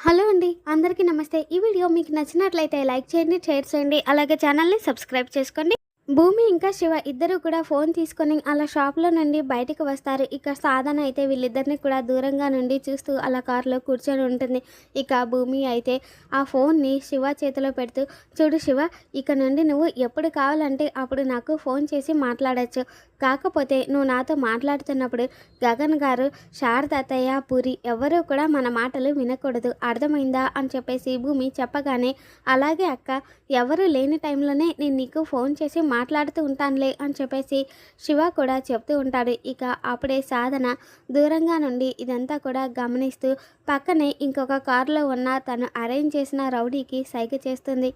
Hello అండి అందరికీ నమస్తే. ఈ వీడియో మీకు నచ్చినట్లయితే లైక్ చేయండి షేర్ చేయండి అలాగే ఛానల్ని సబ్స్క్రైబ్ చేసుకోండి. భూమి ఇంకా శివ ఇద్దరు కూడా ఫోన్ తీసుకొని అలా షాప్లో నుండి బయటకు వస్తారు. ఇక సాధన అయితే వీళ్ళిద్దరిని కూడా దూరంగా నుండి చూస్తూ అలా కారులో కూర్చొని ఉంటుంది. ఇక భూమి అయితే ఆ ఫోన్ని శివ చేతిలో పెడుతూ చూడు శివ ఇక నుండి నువ్వు ఎప్పుడు కావాలంటే అప్పుడు నాకు ఫోన్ చేసి మాట్లాడచ్చు. కాకపోతే నువ్వు నాతో మాట్లాడుతున్నప్పుడు గగన్ గారు శారదాతయ్య పూరి ఎవరూ కూడా మన మాటలు వినకూడదు. అర్థమైందా? అని చెప్పేసి భూమి చెప్పగానే అలాగే అక్క ఎవరు లేని టైంలోనే నేను నీకు ఫోన్ చేసి మాట్లాడుతూ ఉంటానులే అని చెప్పేసి శివ కూడా చెప్తూ ఉంటాడు. ఇక అప్పుడే సాధన దూరంగా నుండి ఇదంతా కూడా గమనిస్తూ పక్కనే ఇంకొక కారులో ఉన్న తను అరేంజ్ చేసిన రౌడీకి సైగ చేస్తుంది.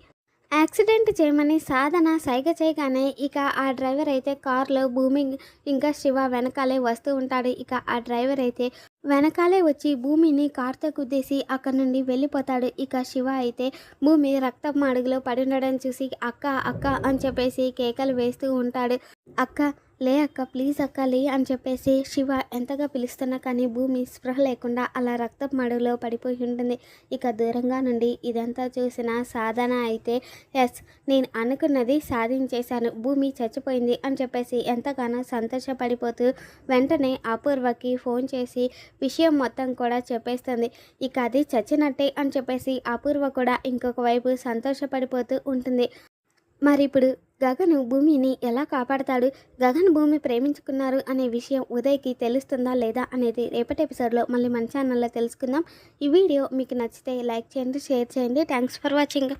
యాక్సిడెంట్ చేయమని సాధన సైగ చేయగానే ఇక ఆ డ్రైవర్ అయితే కారులో భూమి ఇంకా శివ వెనకాలే వస్తూ ఉంటాడు. ఇక ఆ డ్రైవర్ అయితే వెనకాలే వచ్చి భూమిని కార్తో గుద్దేసి అక్కడి నుండి వెళ్ళిపోతాడు. ఇక శివ అయితే భూమి రక్తపు అడుగులో పడి ఉండడం చూసి అక్క అక్క అని చెప్పేసి కేకలు వేస్తూ ఉంటాడు. అక్క లే అక్క ప్లీజ్ అక్క లే అని చెప్పేసి శివ ఎంతగా పిలుస్తున్నా కానీ భూమి స్పృహ లేకుండా అలా రక్త మడుగులో పడిపోయి ఉంటుంది. ఇక దూరంగా నుండి ఇదంతా చూసిన సాధన అయితే ఎస్ నేను అనుకున్నది సాధించేశాను. భూమి చచ్చిపోయింది అని చెప్పేసి ఎంతగానో సంతోషపడిపోతూ వెంటనే అపూర్వకి ఫోన్ చేసి విషయం మొత్తం కూడా చెప్పేస్తుంది. ఇక అది చచ్చినట్టే అని చెప్పేసి అపూర్వ కూడా ఇంకొక వైపు సంతోషపడిపోతూ ఉంటుంది. మరి ఇప్పుడు గగను భూమిని ఎలా కాపాడతాడు? గగన్ భూమి ప్రేమించుకున్నారు అనే విషయం ఉదయ్కి తెలుస్తుందా లేదా అనేది రేపటి ఎపిసోడ్లో మళ్ళీ మన ఛానల్లో తెలుసుకుందాం. ఈ వీడియో మీకు నచ్చితే లైక్ చేయండి షేర్ చేయండి. Thanks for watching